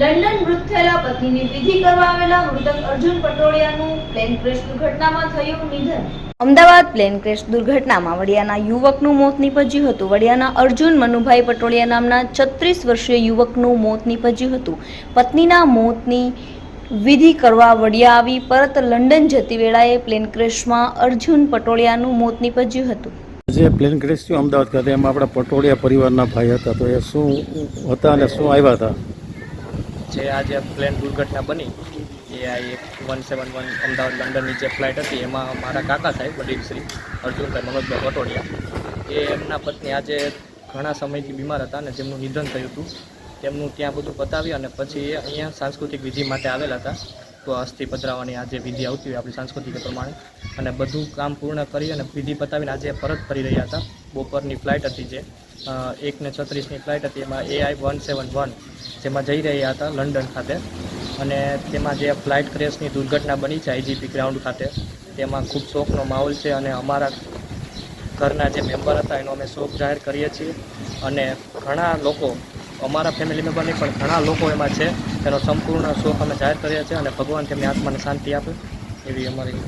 London મૃત થયેલા પત્નીની વિધિ કરવા આવેલા મૃતક અર્જુન પટોળિયાનું પ્લેન ક્રેશ દુર્ઘટનામાં થયું નિધન. અમદાવાદ પ્લેન ક્રેશ દુર્ઘટનામાં વડિયાના યુવકનું મોત નીપજ્યું હતું. વડિયાના અર્જુન મનુભાઈ પટોળિયા નામના છત્રીસ વર્ષીય યુવકનું મોત નીપજ્યું હતું. પત્નીના મોતની વિધિ કરવા વડિયા આવી પરત લંડન જતી વેળાએ પ્લેન ક્રેશમાં અર્જુન પટોળિયાનું મોત નીપજ્યું હતું. જે પ્લેન ક્રેશ થયું અમદાવાદ ખાતે એમાં આપણા પટોળિયા પરિવારના ભાઈ હતા. તો એ શું હતા અને શું આવ્યા હતા? જે આજે પ્લેન દુર્ઘટના બની, એ આ એક વન સેવન વન અમદાવાદ લંડનની જે ફ્લાઇટ હતી. એમાં મારા કાકા સાહેબ, વડીલ શ્રી અર્જુનભાઈ મનોજભાઈ વટોડિયા એ એમના પત્ની આજે ઘણા સમયથી બીમાર હતા અને જેમનું નિધન થયું હતું. તેમનું ત્યાં બધું પતાવી અને પછી એ અહીંયા સાંસ્કૃતિક વિધિ માટે આવેલા હતા. તો અસ્થિ પધરાવાની આજે વિધિ આવતી હોય આપણી સાંસ્કૃતિક પ્રમાણે. અને બધું કામ પૂર્ણ કરી અને વિધિ પતાવીને આજે પરત ફરી રહ્યા હતા. બપોરની ફ્લાઇટ હતી જે. અ, એક ને છત્રીસની ફ્લાઇટ હતી એમાં એઆઈ વન સેવન વન જેમાં જઈ રહ્યા હતા લંડન ખાતે. અને તેમાં જે ફ્લાઇટ ક્રેશની દુર્ઘટના બની છે આઈજીપી ગ્રાઉન્ડ ખાતે તેમાં ખૂબ શોકનો માહોલ છે અને અમારા ઘરના જે મેમ્બર હતા એનો અમે શોક જાહેર કરીએ છીએ. અને ઘણા લોકો અમારા ફેમિલી મેમ્બર નહીં પણ ઘણા લોકો એમાં છે તેનો સંપૂર્ણ શોક અમે જાહેર કરીએ છીએ અને ભગવાન તેમની આત્માને શાંતિ આપે એવી અમારી